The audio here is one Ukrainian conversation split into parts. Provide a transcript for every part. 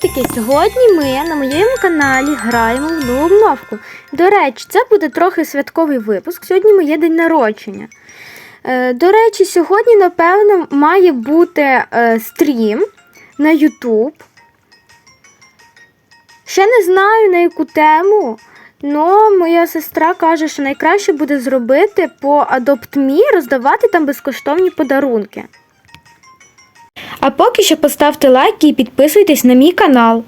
Привітики! Сьогодні ми на моєму каналі граємо в нову обновку. До речі, це буде трохи святковий випуск. Сьогодні моє день народження. Е, до речі, сьогодні, напевно, має бути е, стрім на YouTube. Ще не знаю на яку тему, але моя сестра каже, що найкраще буде зробити по Adopt.me, роздавати там безкоштовні подарунки. А поки що поставте лайк і підписуйтесь на мій канал.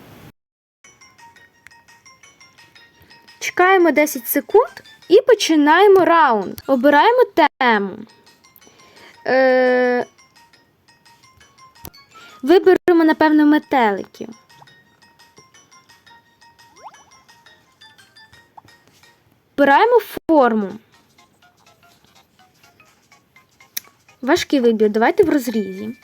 Чекаємо 10 секунд і починаємо раунд. Обираємо тему. Е... Виберемо, напевно, метеликів. Обираємо форму. Важкий вибір. Давайте в розрізі.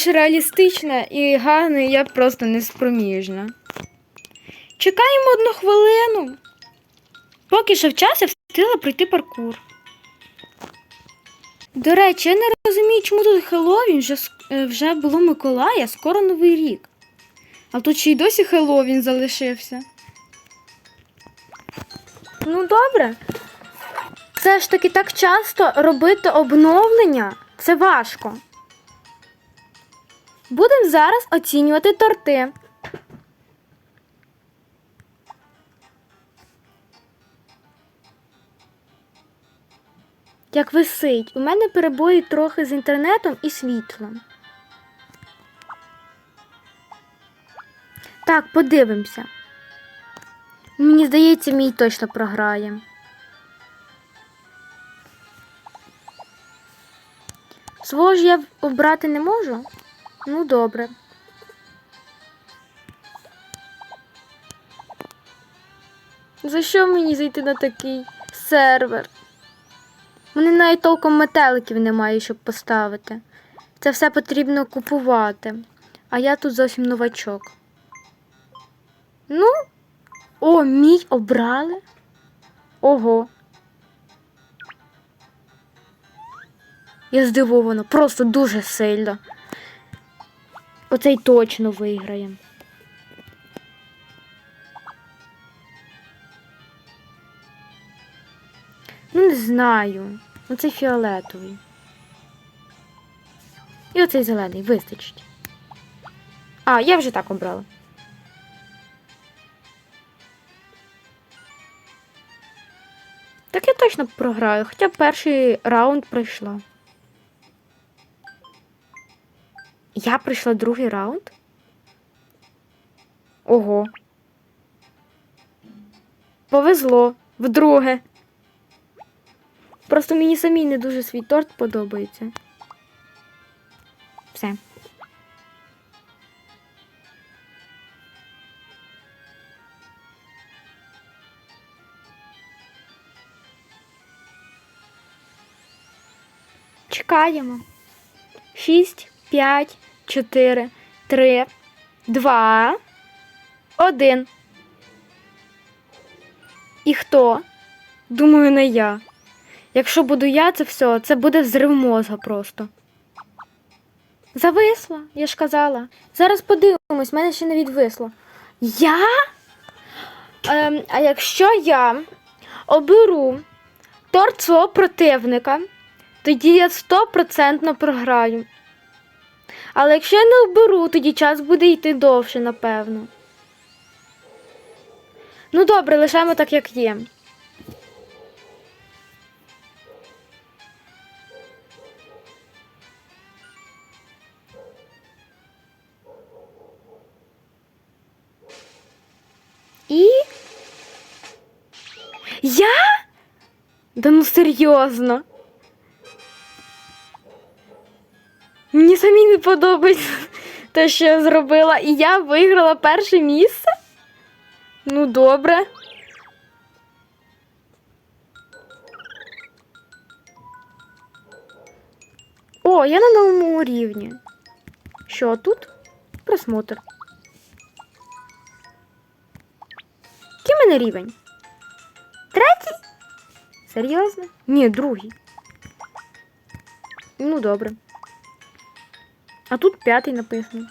Більш реалістична і гарна я просто не спроміжна. Чекаємо одну хвилину. Поки що в час я встигла пройти паркур. До речі, я не розумію, чому тут Хеллоуін вже, е, вже було Миколая, скоро Новий рік. А тут ще й досі Хеллоуін залишився. Ну, добре. Все ж таки так часто робити обновлення це важко. Будемо зараз оцінювати торти. Як висить, у мене перебої трохи з інтернетом і світлом. Так, подивимося. Мені здається, мій точно програє. Свого ж я обрати не можу? Ну, добре. За що мені зайти на такий сервер? Мене навіть толком метеликів немає, щоб поставити. Це все потрібно купувати. А я тут зовсім новачок. Ну, о, мій обрали. Ого. Я здивована, просто дуже сильно. Оцей точно виграє. Ну, не знаю. Оцей фіолетовий. І оцей зелений вистачить. А, я вже так обрала. Так я точно програю, хоча перший раунд пройшла. Я пройшла другий раунд? Ого. Повезло вдруге. Просто мені самій не дуже свій торт подобається. Все. Чекаємо. Шість, п'ять, чотири, три, два, один. І хто? Думаю, не я. Якщо буду я, це все, це буде взрив мозга просто. Зависла, я ж казала. Зараз подивимось, мене ще не відвисло. Я? Ем, а якщо я оберу торт свого противника, тоді я стопроцентно програю. Але якщо я не оберу, тоді час буде йти довше, напевно. Ну добре, лишаємо так, як є. І. Я? Да ну серйозно. Подобається те, що я зробила, і я виграла перше місце. Ну, добре. О, я на новому рівні. Що тут? Просмотр. Який в мене рівень? Третій? Серйозно? Ні, другий. Ну, добре. А тут п'ятий написано.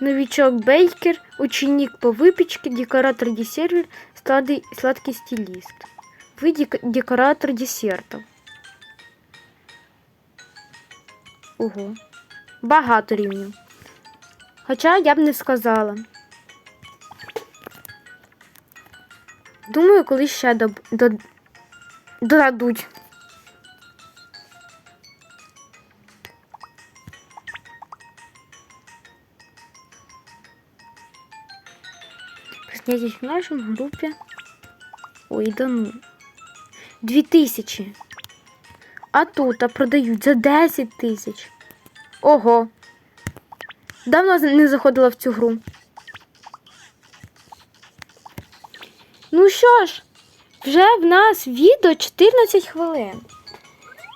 Новичок Бейкер, ученик по выпечке, декоратор десерт, сладкий, сладкий стилист. Вы дек- декоратор десертов. Ого. Багато рівнів. Хоча я б не сказала. Думаю, коли ще доб... додадуть. Снять в нашем группе. Ой, да ну. Дві тисячі. А тут а продають за 10 тисяч. Ого. Давно не заходила в цю гру. Ну що ж, вже в нас відео 14 хвилин.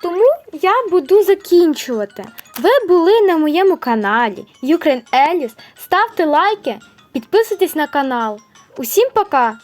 Тому я буду закінчувати. Ви були на моєму каналі Ukraine Alice. Ставте лайки, підписуйтесь на канал. Усім пока!